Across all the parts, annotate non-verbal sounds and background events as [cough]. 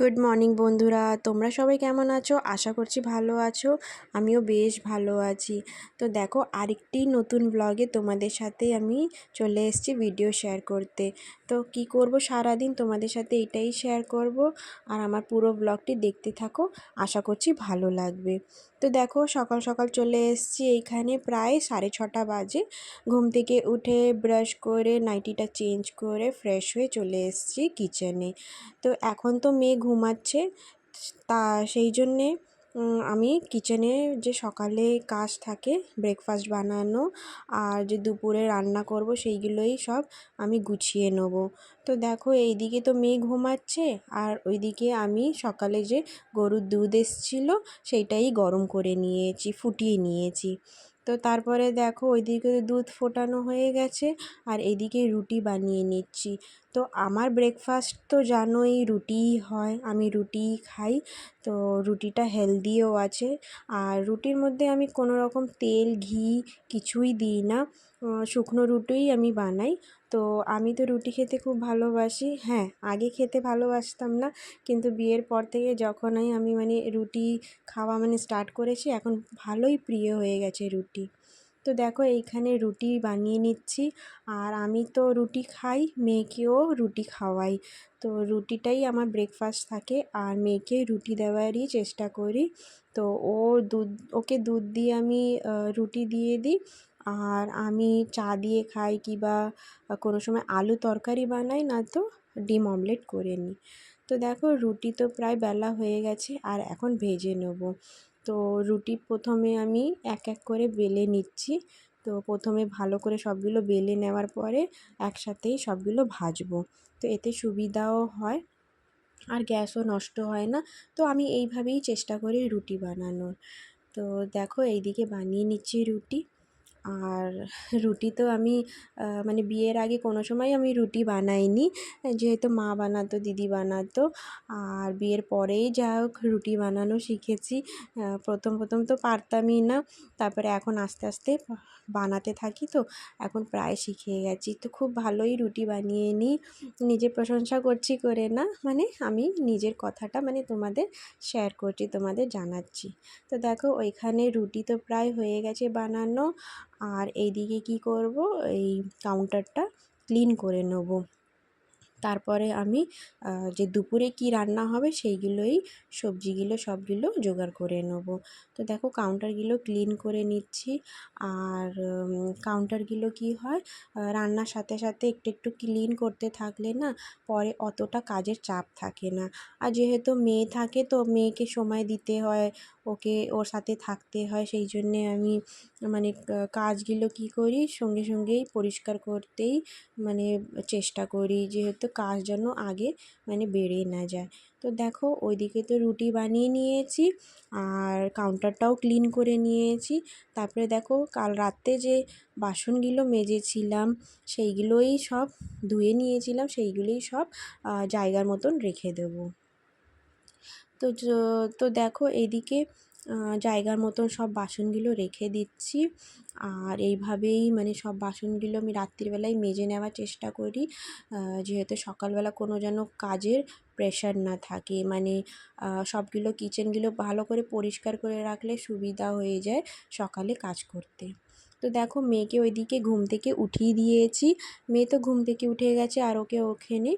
Good morning বন্ধুরা। তোমরা সবাই কেমন আছো? আশা করছি ভালো আছো। আমিও বেশ ভালো আছি। তো দেখো, আরেকটি নতুন ব্লগে তোমাদের সাথে আমি চলে এসেছি ভিডিও শেয়ার করতে। তো কি করব? সারা দিন তোমাদের সাথে এটাই শেয়ার করব। আর আমার পুরো ব্লগটি দেখতে থাকো। আশা করছি ভালো লাগবে। তো দেখো সকাল সকাল চলে এসেছি এইখানে প্রায় সাড়ে ছটা বাজে। ঘুম থেকে উঠে ব্রাশ করে নাইটিটা চেঞ্জ করে ফ্রেশ হয়ে চলে এসেছি কিচেনে। তো এখন তো মেয়ে ঘুমাচ্ছে, তা সেই জন্যে আমি কিচেনে যে সকালে কাজ থাকে ব্রেকফাস্ট বানানো আর যে দুপুরে রান্না করব সেইগুলোই সব আমি গুছিয়ে নেব। তো দেখো এইদিকে তো মেয়ে ঘুমাচ্ছে আর ওইদিকে আমি সকালে যে গরুর দুধ এসেছিল সেইটাই গরম করে নিয়েছি, ফুটিয়ে নিয়েছি। তো তারপরে দেখো ওইদিকে দুধ ফোটানো হয়ে গেছে আর এদিকে রুটি বানিয়ে নিচ্ছি। তো আমার ব্রেকফাস্ট তো জানোই রুটিই হয়, আমি রুটিই খাই। তো রুটিটা হেলদিও আছে। আর রুটির মধ্যে আমি কোনো রকম তেল, ঘি কিছুই দিই না। শুকনো রুটিই আমি বানাই। তো আমি তো রুটি খেতে খুব ভালোবাসি। হ্যাঁ আগে খেতে ভালোবাসতাম না। কিন্তু বিয়ের পর থেকে যখনই আমি মানে রুটি খাওয়া মানে স্টার্ট করেছি, এখন ভালোই প্রিয় হয়ে গেছে রুটি। তো দেখো এইখানে রুটি বানিয়ে নিচ্ছি। আর আমি তো রুটি খাই, মেয়েকেও রুটি খাওয়াই। তো রুটিটাই আমার ব্রেকফাস্ট থাকে। আর মেয়েকে রুটি দেওয়ারই চেষ্টা করি। তো ও দুধ, ওকে দুধ দিয়ে আমি রুটি দিয়ে দিই। আর আমি চা দিয়ে খাই কিবা কোনো সময় আলু তরকারি বানাই, না তো ডিম অমলেট করে নিই। তো দেখো রুটি তো প্রায় বেলা হয়ে গেছে, আর এখন ভেজে নেব। তো রুটি প্রথমে আমি এক এক করে বেলে নিচ্ছি। তো প্রথমে ভালো করে সবগুলো বেলে নেওয়ার পরে একসাথেই সবগুলো ভাজবো। তো এতে সুবিধাও হয় আর গ্যাসও নষ্ট হয় না। তো আমি এইভাবেই চেষ্টা করি রুটি বানানোর। তো দেখো এইদিকে বানিয়ে নিচ্ছি রুটি। আর রুটি তো আমি মানে বিয়ের আগে কোনো সময় আমি রুটি বানাইনি। যেহেতু মা বানাতো, দিদি বানাতো, আর বিয়ের পরেই যা হোক রুটি বানানো শিখেছি। প্রথম প্রথম তো পারতামই না, তারপরে এখন আস্তে আস্তে বানাতে থাকি তো, এখন প্রায় শিখে গেছি। তো খুব ভালোই রুটি বানিয়ে নিই। নিজে প্রশংসা করছি করে না মানে আমি নিজের কথাটা মানে তোমাদের শেয়ার করছি, তোমাদের জানাচ্ছি। তো দেখো, ওইখানে রুটি তো প্রায় হয়ে গেছে বানানো আর এইদিকে কি করব? এই কাউন্টারটা ক্লিন করে নেব। তারপরে আমি যে দুপুরে কি রান্না হবে সেইগুলোই সবজিগুলো সবগুলো জোগাড় করে নেব। তো দেখো কাউন্টারগুলো ক্লিন করে নিচ্ছি। আর কাউন্টারগুলো কি হয় রান্নার সাথে সাথে একটু একটু ক্লিন করতে থাকলে না পরে অতটা কাজের চাপ থাকে না। আর যেহেতু মেয়ে থাকে তো মেয়েকে সময় দিতে হয়, ওকে, ওর সাথে থাকতে হয়, সেই জন্যে আমি মানে কাজগুলো কী করি সঙ্গে সঙ্গেই পরিষ্কার করতেই মানে চেষ্টা করি। যেহেতু কাজ যেন আগে মানে বেড়ে না যায়। তো দেখো, ওইদিকে তো রুটি বানিয়ে নিয়েছি, আর কাউন্টারটাও ক্লিন করে নিয়েছি। তারপরে দেখো, কাল রাত্রে যে বাসনগুলো মেজেছিলাম, সেইগুলোই সব ধুয়ে নিয়েছিলাম, সেইগুলোই সব জায়গার মতন রেখে দেবো। তো তো দেখো, এইদিকে জায়গার মতন সব বাসনগুলো রেখে দিচ্ছি। আর এইভাবেই মানে সব বাসনগুলো আমি রাত্রিবেলায় মেজে নেওয়ার চেষ্টা করি। যেহেতু সকালবেলা কোনো যেন কাজের প্রেশার না থাকে মানে সবগুলো কিচেনগুলো ভালো করে পরিষ্কার করে রাখলে সুবিধা হয়ে যায় সকালে কাজ করতে। তো দেখো, মেয়েকে ওইদিকে ঘুম থেকে উঠিয়ে দিয়েছি। মেয়ে তো ঘুম থেকে উঠে গেছে আর ওকে ওখানে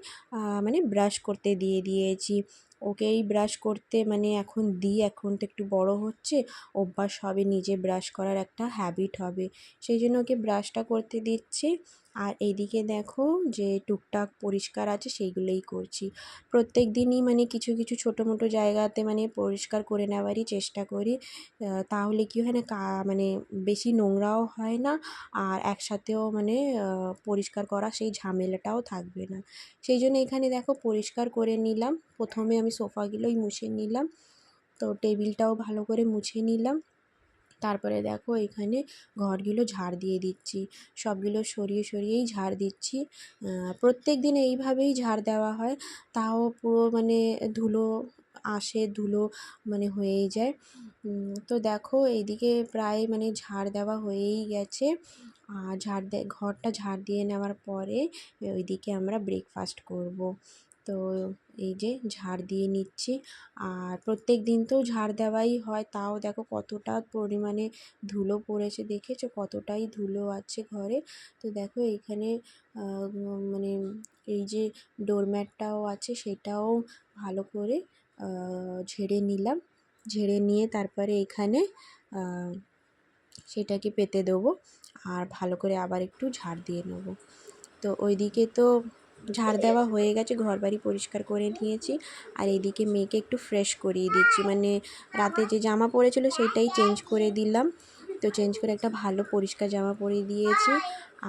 মানে ব্রাশ করতে দিয়ে দিয়েছি। ওকেই ব্রাশ করতে মানে এখন দিই, এখন তো একটু বড় হচ্ছে, অভ্যাস হবে নিজে ব্রাশ করার একটা হ্যাবিট হবে। সেই জন্য ওকে ব্রাশটা করতে দিচ্ছি। আর এইদিকে দেখো যে টুকটাক পরিষ্কার আছে, সেইগুলোই করছি। প্রত্যেক দিনই মানে কিছু কিছু ছোটো মোটো জায়গাতে মানে পরিষ্কার করে নেওয়ারই চেষ্টা করি। তাহলে কী হয় না, কা মানে বেশি নোংরাও হয় না, আর একসাথেও মানে পরিষ্কার করা সেই ঝামেলাটাও থাকবে না। সেই জন্য এখানে দেখো পরিষ্কার করে নিলাম। প্রথমে আমি সোফাগুলোই মুছে নিলাম। তো টেবিলটাও ভালো করে মুছে নিলাম। তারপরে দেখো এখানে ঘরগুলো ঝাড় দিয়ে দিচ্ছি। সবগুলো সরিয়ে সরিয়েই ঝাড় দিচ্ছি। প্রত্যেক দিন এইভাবেই ঝাড় দেওয়া হয়। তাও পুরো মানে ধুলো আসে, ধুলো মানে হয়েই যায়। তো দেখো এইদিকে প্রায় মানে ঝাড় দেওয়া হয়েই গেছে। আর ঝাড় ঘরটা ঝাড় দিয়ে নেওয়ার পরে ওইদিকে আমরা ব্রেকফাস্ট করব। তো এই যে ঝাড় দিয়ে নিচ্ছি। আর প্রত্যেক দিন তো ঝাড় দেওয়াই হয়। তাও দেখো কতটা পরিমাণে ধুলো পড়েছে দেখেছ? কতটাই ধুলো আছে ঘরে। তো দেখো এখানে মানে এই যে ডোরম্যাটটাও আছে সেটাও ভালো করে ঝেড়ে নিলাম। ঝেড়ে নিয়ে তারপরে এখানে সেটাকে পেতে দেবো। আর ভালো করে আবার একটু ঝাড় দিয়ে নেব। তো ওইদিকে তো ঝাড় দেওয়া হয়ে গেছে ঘর বাড়ি পরিষ্কার করে নিয়েছি। আর এদিকে মেয়েকে একটু ফ্রেশ করিয়ে দিচ্ছি। মানে রাতে যে জামা পরেছিল সেটাই চেঞ্জ করে দিলাম। তো চেঞ্জ করে একটা ভালো পরিষ্কার জামা পরিয়ে দিয়েছি।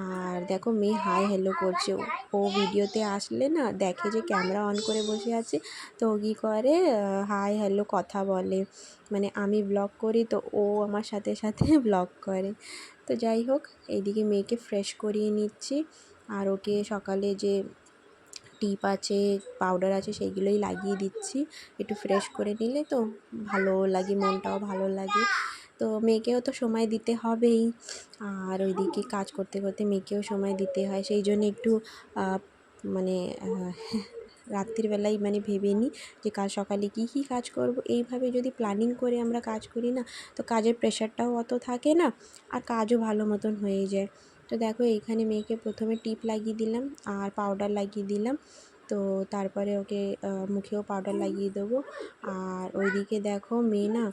আর দেখো মেয়ে হাই হ্যালো করছে। ও ভিডিওতে আসলে না দেখে যে ক্যামেরা অন করে বসে আছে। তো ও কী করে? হাই হ্যালো কথা বলে। মানে আমি ব্লগ করি তো ও আমার সাথে সাথে [laughs] ব্লগ করে। তো যাই হোক এইদিকে মেয়েকে ফ্রেশ করিয়ে নিচ্ছি। আর ওকে সকালে যে টিপ আছে, পাউডার আছে, সেইগুলোই লাগিয়ে দিচ্ছি। একটু ফ্রেশ করে নিলে তো ভালো লাগে, মনটাও ভালো লাগে। তো মেয়েকেও তো সময় দিতে হবেই। আর ওইদিকে কাজ করতে করতে মেয়েকেও সময় দিতে হয়। সেই জন্য একটু মানে রাত্রিবেলায় মানে ভেবে নিই যে কাজ সকালে কী কী কাজ করব। এইভাবে যদি প্ল্যানিং করে আমরা কাজ করি না, তো কাজের প্রেশারটাও অত থাকে না। আর কাজও ভালো মতন হয়ে যায়। তো দেখো এইখানে মেয়েকে প্রথমে টিপ লাগিয়ে দিলাম আর পাউডার লাগিয়ে দিলাম। তো তারপরে ওকে মুখেও পাউডার লাগিয়ে দেবো। আর ওইদিকে দেখো মেয়ে না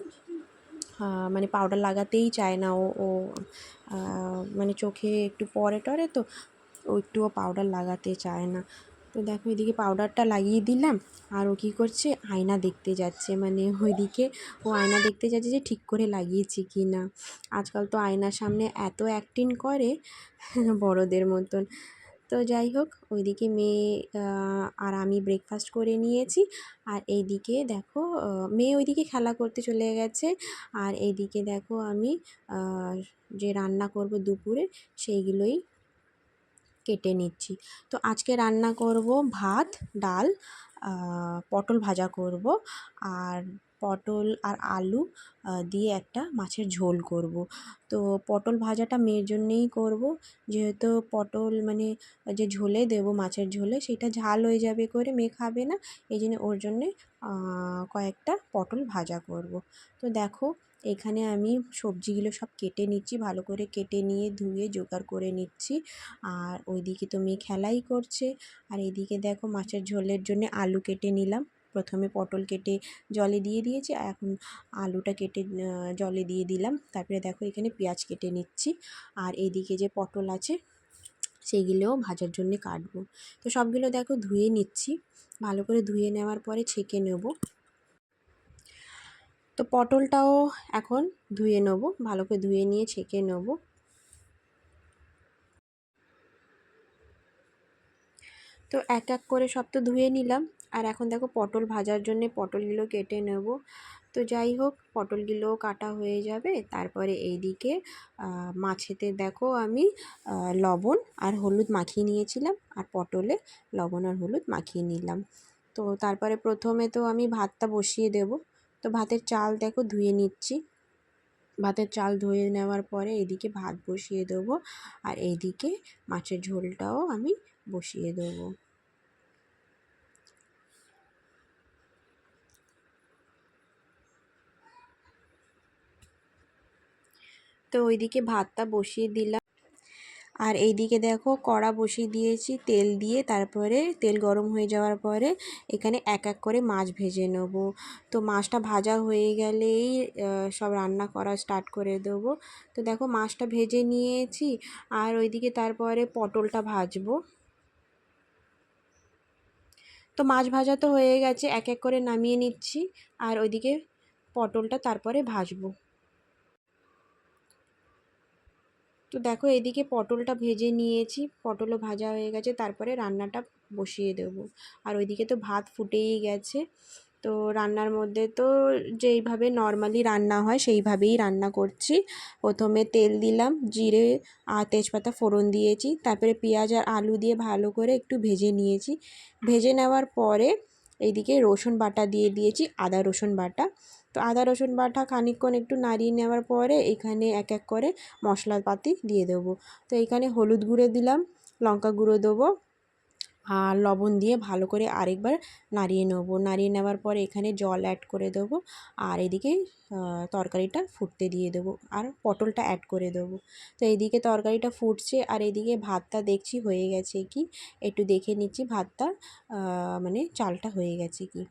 মানে পাউডার লাগাতেই চায় না। ও ও মানে চোখে একটু পরে টরে তো, ও একটুও পাউডার লাগাতে চায় না। তো দেখো এদিকে পাউডারটা লাগিয়ে দিলাম, আর ও কী করছে? আয়না দেখতে যাচ্ছে। মানে ওইদিকে ও আয়না দেখতে যাচ্ছে যে ঠিক করে লাগিয়েছি কি না। আজকাল তো আয়নার সামনে এত অ্যাক্টিং করে [laughs] বড়দের মতন। তো যাই হোক, ওইদিকে মেয়ে আর আমি ব্রেকফাস্ট করে নিয়েছি। আর এইদিকে দেখো মেয়ে ওইদিকে খেলা করতে চলে গেছে। আর এইদিকে দেখো আমি যে রান্না করব দুপুরে, সেইগুলোই কেটে নিচ্ছি। তো আজকে রান্না করব ভাত ডাল পটল ভাজা করব। আর পটল আর আলু দিয়ে একটা মাছের ঝোল করব। তো পটল ভাজাটা মেয়ের জন্যেই করব। যেহেতু পটল মানে যে ঝোলে দেব, মাছের ঝোলে, সেটা ঝাল হয়ে যাবে করে মেয়ে খাবে না। এই জন্য ওর জন্যে কয়েকটা পটল ভাজা করব। তো দেখো, এখানে আমি সবজিগুলো সব কেটে নিচ্ছি, ভালো করে কেটে নিয়ে ধুয়ে জোগাড় করে নিচ্ছি। আর ওইদিকে তো মেয়ে খেলাই করছে। আর এইদিকে দেখো, মাছের ঝোলের জন্য আলু কেটে নিলাম। প্রথমে পটল কেটে জলে দিয়ে দিয়েছি, আর এখন আলুটা কেটে জলে দিয়ে দিলাম। তারপরে দেখো এখানে পেঁয়াজ কেটে নিচ্ছি, আর এইদিকে যে পটল আছে সেইগুলোও ভাজার জন্য কাটবো। তো সবগুলো দেখো ধুয়ে নিচ্ছি, ভালো করে ধুয়ে নেওয়ার পরে ছেঁকে নেব। তো পটলটাও এখন ধুয়ে নেব, ভালো করে ধুয়ে নিয়ে ছেঁকে নেব। তো এক এক করে সব তো ধুয়ে নিলাম। আর এখন দেখো পটল ভাজার জন্য পটলগুলো কেটে নেব। তো যাই হোক, পটলগুলো কাটা হয়ে যাবে। তারপরে এইদিকে মাছেতে দেখো আমি লবণ আর হলুদ মাখিয়ে নিয়েছিলাম আর পটলে লবণ আর হলুদ মাখিয়ে নিলাম। তো তারপরে প্রথমে তো আমি ভাতটা বসিয়ে দেব। তো ভাতের চাল দেখো ধুয়ে নিচ্ছি। ভাতের চাল ধুয়ে নেওয়ার পরে এদিকে ভাত বসিয়ে দেবো। আর এইদিকে মাছের ঝোলটাও আমি বসিয়ে দেবো। তো ওইদিকে ভাতটা বসিয়ে দিলাম। আর এইদিকে দেখো কড়া বসিয়ে দিয়েছি, তেল দিয়ে তারপরে তেল গরম হয়ে যাওয়ার পরে এখানে এক এক করে মাছ ভেজে নেব। তো মাছটা ভাজা হয়ে গেলেই সব রান্না করা স্টার্ট করে দেবো। তো দেখো মাছটা ভেজে নিয়েছি আর ওইদিকে তারপরে পটলটা ভাজবো। তো মাছ ভাজা তো হয়ে গেছে, এক এক করে নামিয়ে নিচ্ছি। আর ওইদিকে পটলটা তারপরে ভাজবো। তো দেখো এদিকে পটলটা ভেজে নিয়েছি, পটলও ভাজা হয়ে গেছে, তারপরে রান্নাটা বসিয়ে দেব। আর ওইদিকে তো ভাত ফুটেই গেছে, তো রান্নার মধ্যে তো যেইভাবে নর্মালি রান্না হয় সেইভাবেই রান্না করছি। প্রথমে তেল দিলাম, জিরে আর তেজপাতা ফোড়ন দিয়েছি, তারপরে পেঁয়াজ আর আলু দিয়ে ভালো করে একটু ভেজে নিয়েছি। ভেজে নেওয়ার পরে এইদিকে রসুন বাটা দিয়ে দিয়েছি, আদা রসুন বাটা। তো আদা, রসুন বাটা খানিকক্ষণ একটু নাড়িয়ে নেওয়ার পরে এখানে এক এক করে মশলাপাতি দিয়ে দেবো। তো এখানে হলুদ গুঁড়ো দিলাম, লঙ্কা গুঁড়ো দেবো আর লবণ দিয়ে ভালো করে আরেকবার নাড়িয়ে নেব। নাড়িয়ে নেওয়ার পর এখানে জল অ্যাড করে দেবো আর এদিকে তরকারিটা ফুটতে দিয়ে দেবো আর পটলটা অ্যাড করে দেবো। তো এইদিকে তরকারিটা ফুটছে আর এদিকে ভাতটা দেখছি হয়ে গেছে কি? একটু দেখে নিচ্ছি ভাতটা মানে চালটা হয়ে গেছে কি?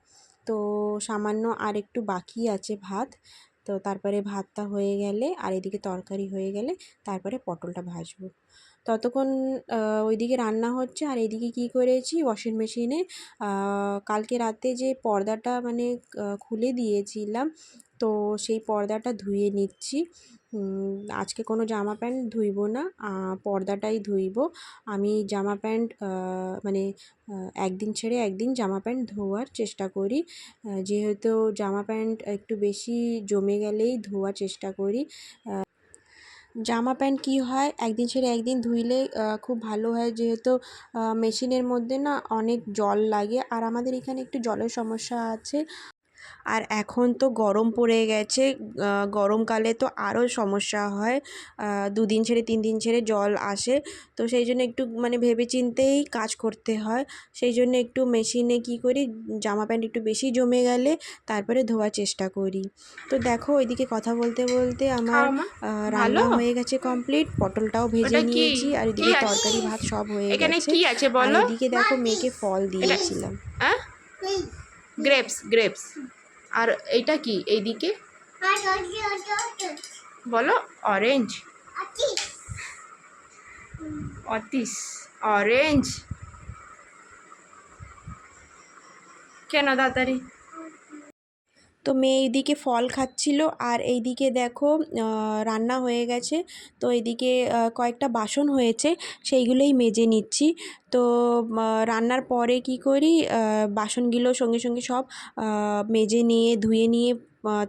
তো সামান্য আর একটু বাকি আছে ভাত। তো তারপরে ভাতটা হয়ে গেলে আর এদিকে তরকারি হয়ে গেলে তারপরে পটলটা ভাজবো। ততক্ষণ ওইদিকে রান্না হচ্ছে। আর এদিকে কী করেছি? ওয়াশিং মেশিনে কালকে রাতে যে পর্দাটা মানে খুলে দিয়েছিলাম, তো সেই পর্দাটা ধুয়ে নিচ্ছি। আজকে কোনো জামা প্যান্ট ধুইব না পর্দাটাই ধুইব। আমি জামা প্যান্ট মানে একদিন ছেড়ে একদিন জামা প্যান্ট ধোয়ার চেষ্টা করি। যেহেতু জামা প্যান্ট একটু বেশি জমে গেলেই ধোয়ার চেষ্টা করি জামা প্যান্ট কী হয়? একদিন ছেড়ে একদিন ধুইলে খুব ভালো হয় যেহেতু মেশিনের মধ্যে না অনেক জল লাগে। আর আমাদের এখানে একটু জলের সমস্যা আছে। আর এখন তো গরম পড়ে গেছে গরমকালে তো আরও সমস্যা হয়। দুদিন ছেড়ে তিন দিন ছেড়ে জল আসে। তো সেই জন্য একটু মানে ভেবে চিন্তেই কাজ করতে হয়। সেই জন্য একটু মেশিনে কী করি জামা প্যান্ট একটু বেশি জমে গেলে তারপরে ধোয়ার চেষ্টা করি। তো দেখো ওইদিকে কথা বলতে বলতে আমার রান্না হয়ে গেছে কমপ্লিট। পটলটাও ভেজে নিয়েছি আর এদিকে তরকারি ভাত সব হয়ে গেছে। আর এদিকে দেখো মেয়েকে ফল দিয়েছিলাম। Grapes grapes. আর এইটা কি এইদিকে? বলো অরেঞ্জ অতিস অরেঞ্জ কেন তাড়াতাড়ি তো মেয়ে এইদিকে ফল খাচ্ছিল আর এইদিকে দেখো রান্না হয়ে গেছে। তো এইদিকে কয়েকটা বাসন হয়েছে, সেইগুলোই মেজে নিচ্ছি। তো রান্নার পরে কি করি বাসনগুলো সঙ্গে সঙ্গে সব মেজে নিয়ে, ধুয়ে নিয়ে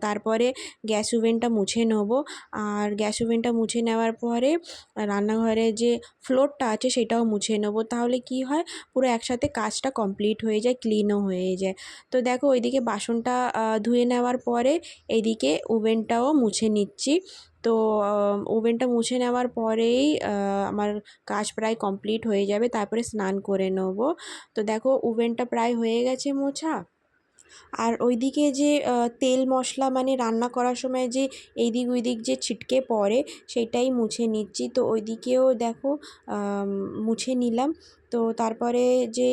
তারপরে গ্যাস ওভেনটা মুছে নেব। আর গ্যাস ওভেনটা মুছে নেওয়ার পরে রান্নাঘরে যে ফ্লোরটা আছে সেটাও মুছে নেব। তাহলে কি হয়, পুরো একসাথে কাজটা কমপ্লিট হয়ে যায়, ক্লিনও হয়ে যায়। তো দেখো ওইদিকে বাসনটা ধুয়ে নেওয়ার পরে এদিকে ওভেনটাও মুছে নিচ্ছি। তো ওভেনটা মুছে নেওয়ার পরেই আমার কাজ প্রায় কমপ্লিট হয়ে যাবে। তারপরে স্নান করে নেব। তো দেখো ওভেনটা প্রায় হয়ে গেছে মোছা। আর ওইদিকে যে তেল মশলা মানে রান্না করার সময় যে এইদিক ওইদিক যে ছিটকে পড়ে, সেটাই মুছে নিচ্ছি। তো ওইদিকেও দেখো মুছে নিলাম। তো তারপরে যে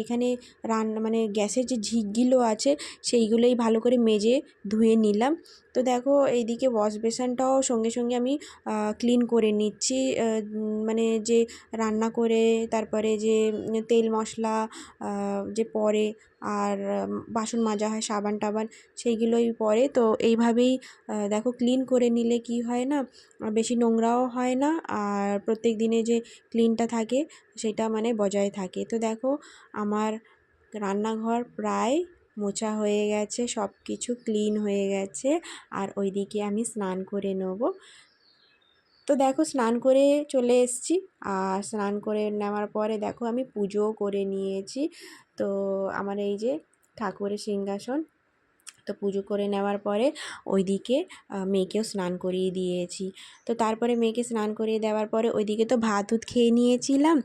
এখানে রান্না মানে গ্যাসের যে ঝিকগুলো আছে, সেইগুলোই ভালো করে মেজে ধুয়ে নিলাম। তো দেখো, এইদিকে ওয়াশ বেসনটাও সঙ্গে সঙ্গে আমি ক্লিন করে নিচ্ছি। মানে যে রান্না করে, তারপরে যে তেল মশলা যে পড়ে আর বাসন মাজা হয়, সাবান টাবান, সেইগুলোই পরে। তো এইভাবেই দেখো ক্লিন করে নিলে কি হয় না, বেশি নোংরাও হয় না, আর প্রত্যেক দিনে যে ক্লিনটা থাকে সেটা মানে বজায় থাকে। তো দেখো, আমার রান্নাঘর প্রায় মোছা হয়ে গেছে সব কিছু ক্লিন হয়ে গেছে, আর ওইদিকে আমি স্নান করে নেব। তো দেখো, স্নান করে চলে এসছি, আর স্নান করে নেওয়ার পরে দেখো, আমি পুজোও করে নিয়েছি। তো আমার এই যে ঠাকুরের সিংহাসন তো পুজো করে নেওয়ার পরে ওইদিকে মেয়েকেও স্নান করিয়ে দিয়েছি। তো তারপরে মেয়েকে স্নান করিয়ে দেওয়ার পরে ওইদিকে তো ভাত উত খেয়ে নিয়েছিলাম।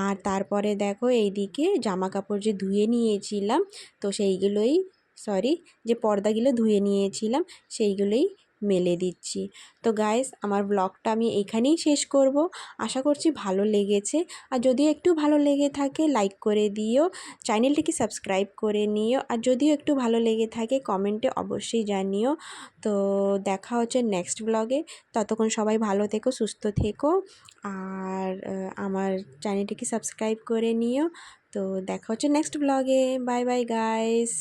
আর তারপরে দেখো এইদিকে জামা কাপড় যে ধুয়ে নিয়েছিলাম, তো সেইগুলোই সরি যে পর্দাগুলো ধুয়ে নিয়েছিলাম, সেইগুলোই মেলে দিচ্ছি। তো গাইস আমার ব্লগটা আমি এখানেই শেষ করব। আশা করছি ভালো লেগেছে। আর যদি একটু ভালো লেগে থাকে লাইক করে দিও। চ্যানেলটিকে সাবস্ক্রাইব করে নিও। আর যদিও একটু ভালো লেগে থাকে কমেন্টে অবশ্যই জানিও। তো দেখা হচ্ছে নেক্সট ব্লগে ততক্ষণ সবাই ভালো থেকো, সুস্থ থেকো। আর আমার চ্যানেলটিকে সাবস্ক্রাইব করে নিও। তো দেখা হচ্ছে নেক্সট ব্লগে বাই বাই গাইস